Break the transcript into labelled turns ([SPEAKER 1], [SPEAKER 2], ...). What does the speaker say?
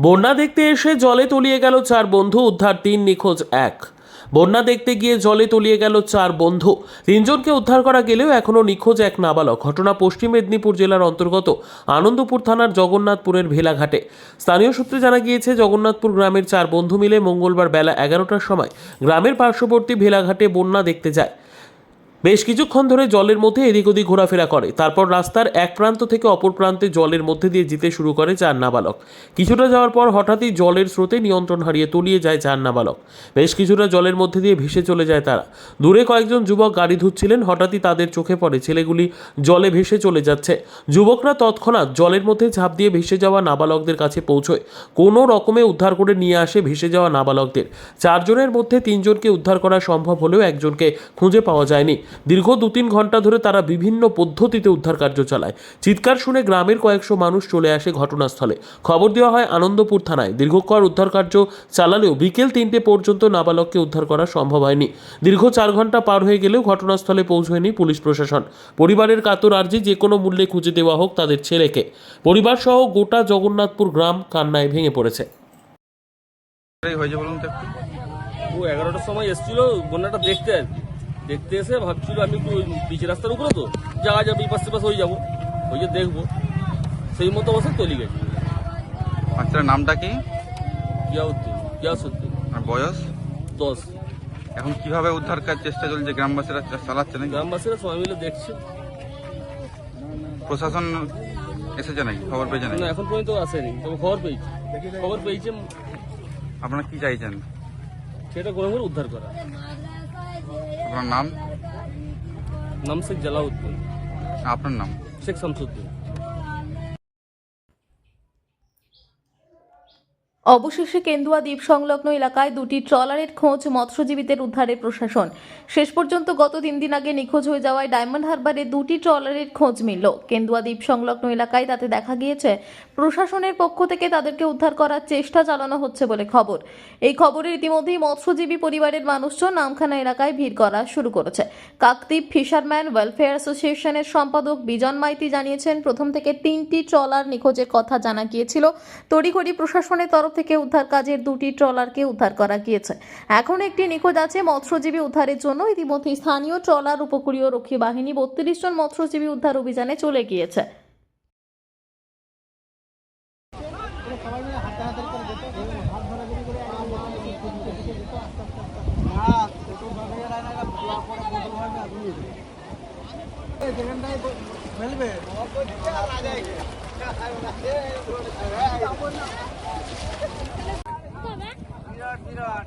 [SPEAKER 1] বন্যা দেখতে এসে জলে তলিয়ে গেল চার বন্ধু, উদ্ধার তিন, নিখোঁজ এক। বন্যা দেখতে গিয়ে জলে তলিয়ে গেল চার বন্ধু। তিনজনকে উদ্ধার করা গেলেও এখনও নিখোঁজ এক নাবালক। ঘটনা পশ্চিম মেদিনীপুর জেলার অন্তর্গত আনন্দপুর থানার জগন্নাথপুরের ভেলাঘাটে। স্থানীয় সূত্রে জানা গিয়েছে, জগন্নাথপুর গ্রামের চার বন্ধু মিলে মঙ্গলবার বেলা এগারোটার সময় গ্রামের পার্শ্ববর্তী ভেলাঘাটে বন্যা দেখতে যায়। বেশ কিছুক্ষণ ধরে জলের মধ্যে এদিক ওদিক ঘোরাফেরা করে। তারপর রাস্তার এক প্রান্ত থেকে অপর প্রান্তে জলের মধ্যে দিয়ে যেতে শুরু করে চার নাবালক। কিছুটা যাওয়ার পর হঠাৎই জলের স্রোতে নিয়ন্ত্রণ হারিয়ে তলিয়ে যায় চার নাবালক। বেশ কিছুটা জলের মধ্যে দিয়ে ভেসে চলে যায় তারা। দূরে কয়েকজন যুবক গাড়ি ধুচ্ছিলেন, হঠাৎই তাদের চোখে পড়ে ছেলেগুলি জলে ভেসে চলে যাচ্ছে। যুবকরা তৎক্ষণাৎ জলের মধ্যে ঝাঁপ দিয়ে ভেসে যাওয়া নাবালকদের কাছে পৌঁছয়। কোনো রকমে উদ্ধার করে নিয়ে আসে ভেসে যাওয়া নাবালকদের। চারজনের মধ্যে তিনজনকে উদ্ধার করা সম্ভব হলেও একজনকে খুঁজে পাওয়া যায়নি। দীর্ঘ দু তিন ঘণ্টা ধরে তারা বিভিন্ন পদ্ধতিতে উদ্ধার কার্য চালায়। চিৎকার শুনে গ্রামের কয়েকশো মানুষ চলে আসে ঘটনাস্থলে। খবর দেওয়া হয়, আনন্দপুর থানায় দীর্ঘক্ষণ উদ্ধার কার্য চালালেও বিকেল তিনটে পর্যন্ত নাবালককে উদ্ধার করা সম্ভব হয়নি। দীর্ঘ চার ঘণ্টা পার হয়ে গেলেও ঘটনাস্থলে পৌঁছয়নি পুলিশ প্রশাসন। পরিবারের কাতর আর্জি যে কোনো মূল্যে খুঁজে দেওয়া হোক তাদের ছেলেকে। পরিবার সহ গোটা জগন্নাথপুর গ্রাম কান্নায় ভেঙে পড়েছে।
[SPEAKER 2] ও এগারোটার সময় এসেছিল, বন্যাটা দেখতে আর কি। দেখতে এসে ভাবছিল আমি একটু পিচের রাস্তার উপরে তো যাওয়া যাবে এই পাশে পাশে হয়ে যাব ওই যে দেখব। সেই মতো অবস্থা তলি গেছে।
[SPEAKER 3] বাচ্চার নামটা কি?
[SPEAKER 2] গিয়াউদ্দিন গিয়াসুদ্দিন।
[SPEAKER 3] আর বয়স?
[SPEAKER 2] দশ।
[SPEAKER 3] এখন কীভাবে উদ্ধার কাজ চেষ্টা চলছে? গ্রামবাসীরা চালাচ্ছে নাকি?
[SPEAKER 2] গ্রামবাসীরা সবাই মিলে দেখছে।
[SPEAKER 3] প্রশাসন এসেছে নাকি? খবর পেয়েছে নাকি?
[SPEAKER 2] না এখন পর্যন্ত আসেনি। তবে খবর পেয়েছি। খবর পেয়েছে
[SPEAKER 3] আপনারা কি চাইছেন?
[SPEAKER 2] সেটা করে উদ্ধার করা।
[SPEAKER 3] আপনার নাম?
[SPEAKER 2] নাম শেখ জালাউদ্দিন।
[SPEAKER 3] আপনার নাম?
[SPEAKER 2] শেখ শামসুদ্দিন।
[SPEAKER 4] অবশেষে কেন্দুয়া দ্বীপ সংলগ্ন এলাকায় দুটি ট্রলারের খোঁজ মৎস্যজীবীদের উদ্ধারে প্রশাসন। শেষ পর্যন্ত গত তিন দিন আগে নিখোঁজ হয়ে যাওয়ায় ডায়মন্ড হারবারে দুটি ট্রলারের খোঁজ মিলল। কেন্দুয়া দ্বীপ সংলগ্ন এলাকায় তাতে দেখা গিয়েছে, প্রশাসনের পক্ষ থেকে তাদেরকে উদ্ধার করার চেষ্টা চালানো হচ্ছে বলে খবর। এই খবরের ইতিমধ্যেই মৎস্যজীবী পরিবারের মানুষজন নামখানা এলাকায় ভিড় করা শুরু করেছে। কাকদ্বীপ ফিশারম্যান ওয়েলফেয়ার অ্যাসোসিয়েশনের সম্পাদক বিজন মাইতি জানিয়েছেন, প্রথম থেকে তিনটি ট্রলার নিখোঁজের কথা জানা গিয়েছিল। তড়িঘড়ি প্রশাসনের তরফ থেকে উদ্ধার কাজের দুটি ট্রলারকে উদ্ধার করা গিয়েছে। এখন একটি নিখোঁজ আছে মৎস্যজীবী উদ্ধারের জন্য। ইতিমধ্যে স্থানীয় ট্রলার উপকূলীয় রক্ষী বাহিনী বত্রিশ জন মৎস্যজীবী উদ্ধার অভিযানে চলে গিয়েছে।
[SPEAKER 5] বিরাট